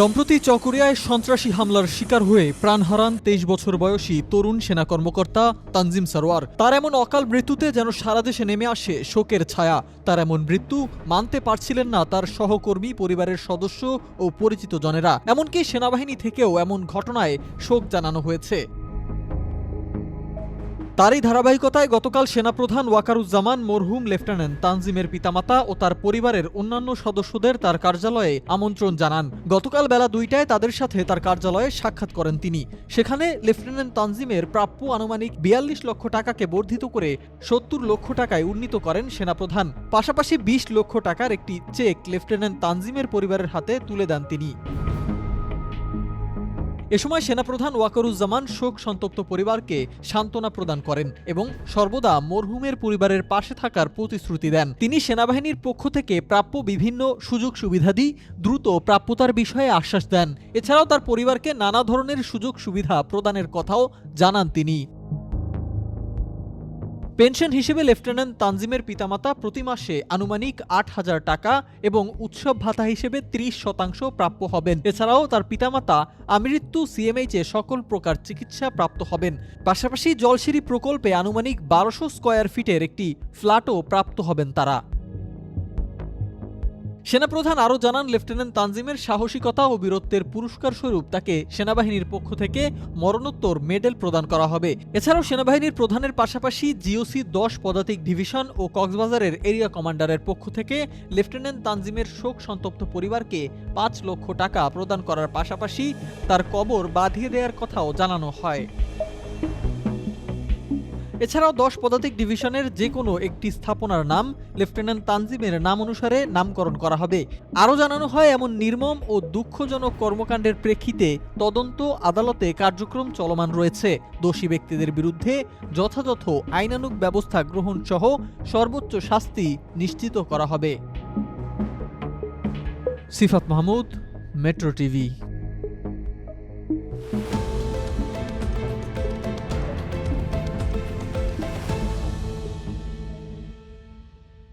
সম্প্রতি চকরিয়ায় সন্ত্রাসী হামলার শিকার হয়ে প্রাণ হারান তেইশ বছর বয়সী তরুণ সেনা কর্মকর্তা তানজিম সারোয়ার। তার এমন অকাল মৃত্যুতে যেন সারা দেশে নেমে আসে শোকের ছায়া। তার এমন মৃত্যু মানতে পারছিলেন না তার সহকর্মী, পরিবারের সদস্য ও পরিচিত জনেরা এমনকি সেনাবাহিনী থেকেও এমন ঘটনায় শোক জানানো হয়েছে। তারই ধারাবাহিকতায় গতকাল সেনাপ্রধান ওয়াকারুজ্জামান মরহুম লেফটেন্যান্ট তানজিমের পিতামাতা ও তার পরিবারের অন্যান্য সদস্যদের তার কার্যালয়ে আমন্ত্রণ জানান। গতকাল বেলা দুইটায় তাদের সাথে তার কার্যালয়ে সাক্ষাৎ করেন তিনি। সেখানে লেফটেন্যান্ট তানজিমের প্রাপ্য আনুমানিক বিয়াল্লিশ লক্ষ টাকাকে বর্ধিত করে সত্তর লক্ষ টাকায় উন্নীত করেন সেনাপ্রধান। পাশাপাশি বিশ লক্ষ টাকার একটি চেক লেফটেন্যান্ট তানজিমের পরিবারের হাতে তুলে দেন তিনি। এ সময় সেনাপ্রধান ওয়াকারুজ্জামান শোক সন্তপ্ত পরিবারকে সান্ত্বনা প্রদান করেন এবং সর্বদা মরহুমের পরিবারের পাশে থাকার প্রতিশ্রুতি দেন। তিনি সেনাবাহিনীর পক্ষ থেকে প্রাপ্য বিভিন্ন সুযোগ সুবিধাদি দ্রুত প্রাপ্যতার বিষয়ে আশ্বাস দেন। এছাড়াও তার পরিবারকে নানা ধরনের সুযোগ সুবিধা প্রদানের কথাও জানান তিনি। পেনশন হিসেবে লেফটেন্যান্ট তানজিমের পিতামাতা প্রতি মাসে আনুমানিক আট হাজার টাকা এবং উৎসব ভাতা হিসেবে ত্রিশ শতাংশ প্রাপ্য হবেন। এছাড়াও তার পিতামাতা আমৃত্যু সিএমএইচ সকল প্রকার চিকিৎসা প্রাপ্ত হবেন। পাশাপাশি জলসিরি প্রকল্পে আনুমানিক বারোশো স্কোয়ার ফিটের একটি ফ্ল্যাটও প্রাপ্ত হবেন তারা। সেনাপ্রধান আরও জানান, লেফটেন্যান্ট তানজিমের সাহসিকতা ও বীরত্বের পুরস্কার স্বরূপ তাকে সেনাবাহিনীর পক্ষ থেকে মরণোত্তর মেডেল প্রদান করা হবে। এছাড়াও সেনাবাহিনীর প্রধানের পাশাপাশি জিওসি দশ পদাতিক ডিভিশন ও কক্সবাজারের এরিয়া কমান্ডারের পক্ষ থেকে লেফটেন্যান্ট তানজিমের শোক সন্তপ্ত পরিবারকে পাঁচ লক্ষ টাকা প্রদান করার পাশাপাশি তার কবর বাঁধিয়ে দেওয়ার কথাও জানানো হয়। এছাড়াও দশ পদাতিক ডিভিশনের যে কোনো একটি স্থাপনার নাম, লেফটেন্যান্ট তানজিমের নাম অনুসারে নামকরণ করা হবে। আরও জানানো হয়, এমন নির্মম ও দুঃখজনক কর্মকাণ্ডের প্রেক্ষিতে তদন্ত, আদালতে কার্যক্রম চলমান রয়েছে। দোষী ব্যক্তিদের বিরুদ্ধে যথাযথ আইনানুগ ব্যবস্থা গ্রহণ সহ সর্বোচ্চ শাস্তি নিশ্চিত করা হবে। Sifat Mahmud, Metro TV.